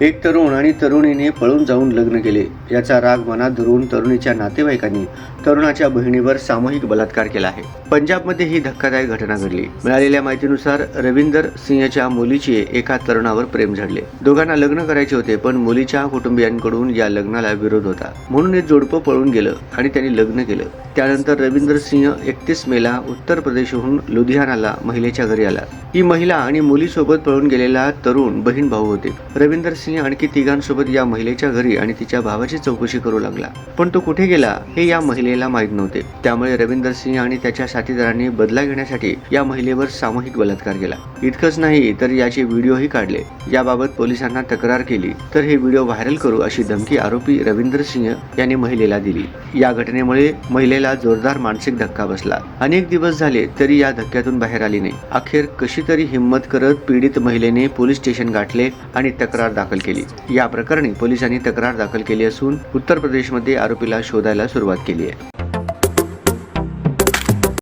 एक तरुण आणि तरुणीने पळून जाऊन लग्न केले. याचा राग मनात धरून तरुणीच्या नातेवाईकांनी तरुणाच्या बहिणीवर सामूहिक बलात्कार केला आहे. पंजाबमध्ये ही धक्कादायक घटना घडली. मिळालेल्या माहितीनुसार रविंदर सिंहच्या मुलीचे एका तरुणावर प्रेम झडले. दोघांना लग्न करायचे होते पण मुलीच्या कुटुंबियांकडून या लग्नाला विरोध होता. म्हणून हे जोडपं पळून गेलं आणि त्यांनी लग्न केलं. त्यानंतर रवींद्र सिंह एकतीस मेला उत्तर प्रदेशहून लुधियानाला महिलेच्या घरी आला. ही महिला आणि मुलीसोबत पळून गेलेला तरुण बहीण भाऊ होते. रवींद्र सिंह आणखी तिघांसोबत या महिलेच्या घरी आणि तिच्या भावाची चौकशी करू लागला. पण तो कुठे गेला हे या महिलेला माहीत नव्हते. त्यामुळे रवींद्र सिंह आणि त्याच्या साथीदारांनी बदला घेण्यासाठी या महिलेवर सामूहिक बलात्कार केला. इतकंच नाही तर याचे व्हिडिओही काढले. याबाबत पोलिसांना तक्रार केली. तर हे व्हिडिओ व्हायरल करू अशी धमकी आरोपी रवींद्र सिंह यांनी महिलेला दिली. या घटनेमुळे महिलेला जोरदार मानसिक धक्का बसला. अनेक दिवस झाले तरी या धक्क्यातून बाहेर आली नाही. अखेर कशी तरी हिंमत करत पीडित महिलेने पोलीस स्टेशन गाठले आणि तक्रार दाखल केली. या प्रकरणी पोलिसांनी तक्रार दाखल केली असून उत्तर प्रदेशमध्ये आरोपीला शोधायला सुरुवात केली आहे.